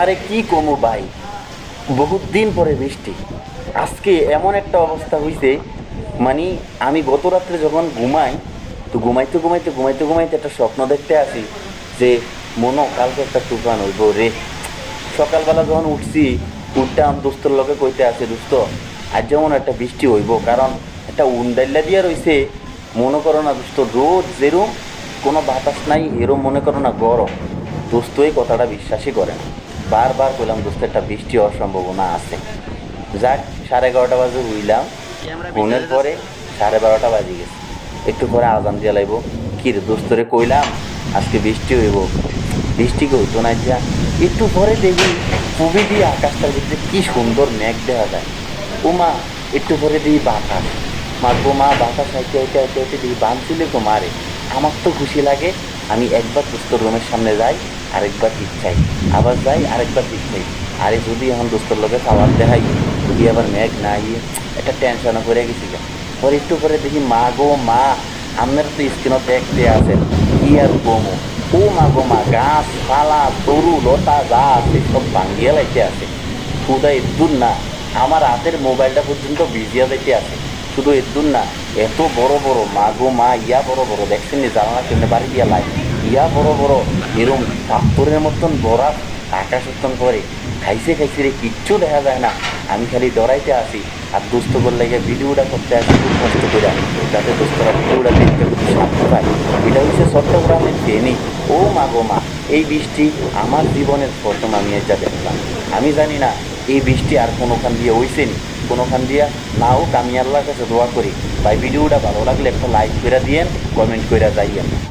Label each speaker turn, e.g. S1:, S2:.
S1: আরে কি কমো ভাই? বহুত দিন পরে বৃষ্টি। আজকে এমন একটা অবস্থা হয়েছে মানে আমি গত রাত্রে যখন ঘুমাই, তো ঘুমাইতে ঘুমাইতে ঘুমাইতে ঘুমাইতে একটা স্বপ্ন দেখতে আসি যে মনো কালকে একটা তুফান হইব রে। সকালবেলা যখন উঠছি, উঠতাম দোস্তর লগে কইতে আছে দোস্ত, আজ যেমন একটা বৃষ্টি হইব, কারণ একটা উন্ডাইল্লা দিয়া রইছে, মনে করো না দোস্ত রোদ যেরম কোনো বাতাস নাই, এরম মনে করো না গরম। দোস্ত, এই কথাটা বিশ্বাসই করে না। বারবার কইলাম দোস্ত একটা বৃষ্টি হওয়ার সম্ভাবনা আছে। যাক সাড়ে এগারোটা বাজে উইলাম। ফোনের পরে সাড়ে বারোটা বাজে গেছে। একটু পরে আজান দিয়া লাইব। কি রে দোস্তরে কইলাম আজকে বৃষ্টি হইব। বৃষ্টি হইতো না যা একটু পরে দেখি খুবই দিয়ে আকাশটার ভিতরে কি সুন্দর মেঘ দেখা যায়। ও মা একটু পরে দিই বাতাস। মারবো মা বাতাস হাইতে হাইতে হাইতে হাইতে দিই বানছিলে তো মারে আমার তো খুশি লাগে আমি একবার দোস্তর রুমের সামনে যাই, আরেকবার ঠিক চাই। আবার যাই, আরেকবার ঠিক চাই। আরে যদি এখন দোস্তর লোকে খাবার দেখাই, যদি আবার মেঘ না ইয়ে একটা টেনশনও করে গেছি। পরে একটু পরে দেখি মা গো, মা, আপনারা তো স্ক্রিনও দেখতে আছেন কি আর কমো ও মা গো মা, গাছ, পালা তরু লতা, যা আছে, সব ভাঙ্গিয়ে লাইতে আছে। শুধু এদুর না আমার হাতের মোবাইলটা পর্যন্ত ভিজিয়া যাইতে আছে। শুধু এদুর না, এত বড় বড় মা গো মা, ইয়া বড় বড়, দেখছেন জানালা কেন বাড়ি দিয়া লাই? ইয়া বড় বড়, এরম পাথরের মতন বরাত আকাশ উত্তন করে খাইছে খাইছে রে, কিচ্ছু দেখা যায় না। আমি খালি ডরাইতে আসি আর দুস্থ করলে গিয়ে ভিডিওটা করতে আসি খুব কষ্ট করে যাতে দোস্তরা ভিডিওটা দেখতে খুব শান্তি পায়। এটা হচ্ছে চট্টগ্রামের ফেনি। ও মা গো মা, এই বৃষ্টি আমার জীবনের প্রথম আমি এটা দেখলাম। আমি জানি না এই বৃষ্টি আর কোনোখান দিয়ে হইছে নি কোনোখান দিয়া নাও হোক কাছে দোয়া করি। ভাই, ভিডিওটা ভালো লাগলে একটা লাইক করে দিয়েন কমেন্ট করে যাইয়েন।